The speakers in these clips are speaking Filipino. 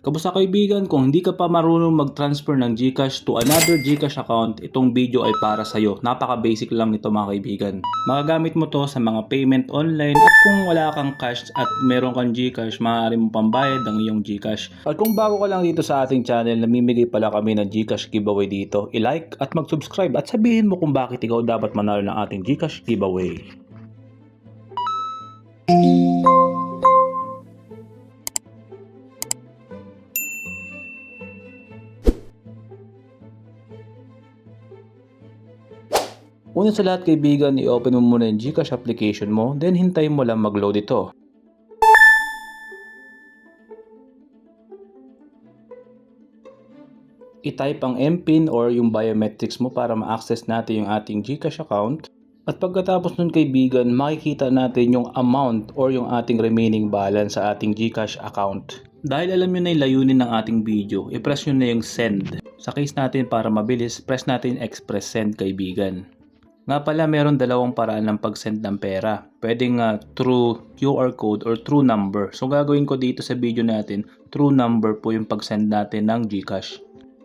Kamusta kaibigan, kung hindi ka pa marunong mag-transfer ng GCash to another GCash account, itong video ay para sa'yo. Napaka-basic lang nito mga kaibigan. Magagamit mo to sa mga payment online at kung wala kang cash at meron kang GCash, maaari mo pambayad ang iyong GCash. At kung bago ka lang dito sa ating channel, namimigay pala kami ng GCash giveaway dito. I-like at mag-subscribe at sabihin mo kung bakit ikaw dapat manalo ng ating GCash giveaway. Una sa lahat kaibigan, i-open mo muna yung GCash application mo, then hintayin mo lang mag-load ito. I-type ang MPIN or yung biometrics mo para ma-access natin yung ating GCash account. At pagkatapos nun kaibigan, makikita natin yung amount or yung ating remaining balance sa ating GCash account. Dahil alam nyo na yung layunin ng ating video, i-press nyo na yung send. Sa case natin para mabilis, press natin express send kaibigan. Nga pala meron dalawang paraan ng pag-send ng pera. Pwedeng uh, through QR code or through number. So gagawin ko dito sa video natin, through number po yung pag-send natin ng GCash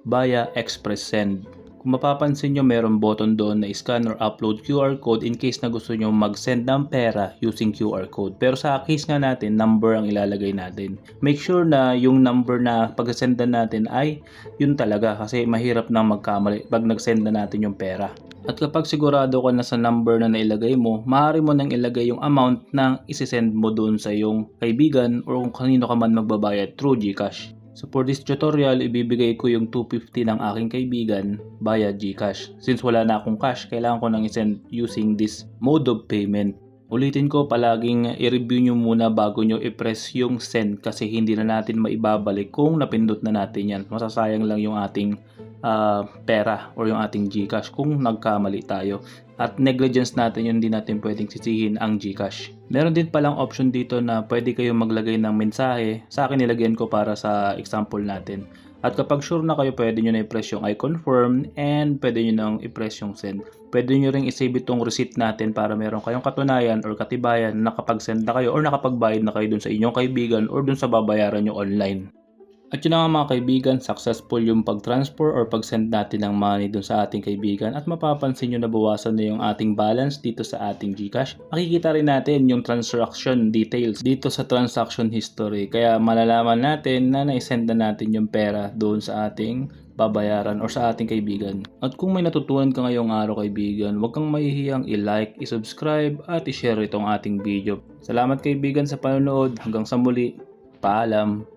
via Express Send. Kung mapapansin nyo, meron button doon na scan or upload QR code in case na gusto nyo mag-send ng pera using QR code. Pero sa case nga natin, number ang ilalagay natin. Make sure na yung number na pag-sendan natin ay yun talaga kasi mahirap nang magkamali pag nag-send na natin yung pera. At kapag sigurado ka na sa number na nailagay mo, maaari mo nang ilagay yung amount na isisend mo doon sa iyong kaibigan or kung kanino ka man magbabayad through GCash. So for this tutorial, ibibigay ko yung 250 ng aking kaibigan via GCash. Since wala na akong cash, kailangan ko nang isend using this mode of payment. Ulitin ko, palaging i-review nyo muna bago nyo i-press yung send kasi hindi na natin maibabalik kung napindot na natin yan. Masasayang lang yung ating uh, pera or yung ating GCash kung nagkamali tayo. At negligence natin yun, hindi natin pwedeng sisihin ang GCash. Meron din palang option dito na pwede kayong maglagay ng mensahe. Sa akin nilagyan ko para sa example natin. At kapag sure na kayo, pwede nyo na i-press yung I confirm and pwede nyo nang i-press yung send. Pwede nyo ring isave itong receipt natin para meron kayong katunayan or katibayan na nakapag-send na kayo or nakapag-bayad na kayo dun sa inyong kaibigan or dun sa babayaran nyo online. At yun nga mga kaibigan, successful yung pag-transfer or pag-send natin ng money dun sa ating kaibigan at mapapansin nyo na bawasan na yung ating balance dito sa ating GCash. Makikita rin natin yung transaction details dito sa transaction history kaya malalaman natin na na-send na natin yung pera doon sa ating babayaran or sa ating kaibigan. At kung may natutunan ka ngayong araw kaibigan, huwag kang mahihiyang i-like, i-subscribe at i-share itong ating video. Salamat kaibigan sa panonood. Hanggang sa muli. Paalam.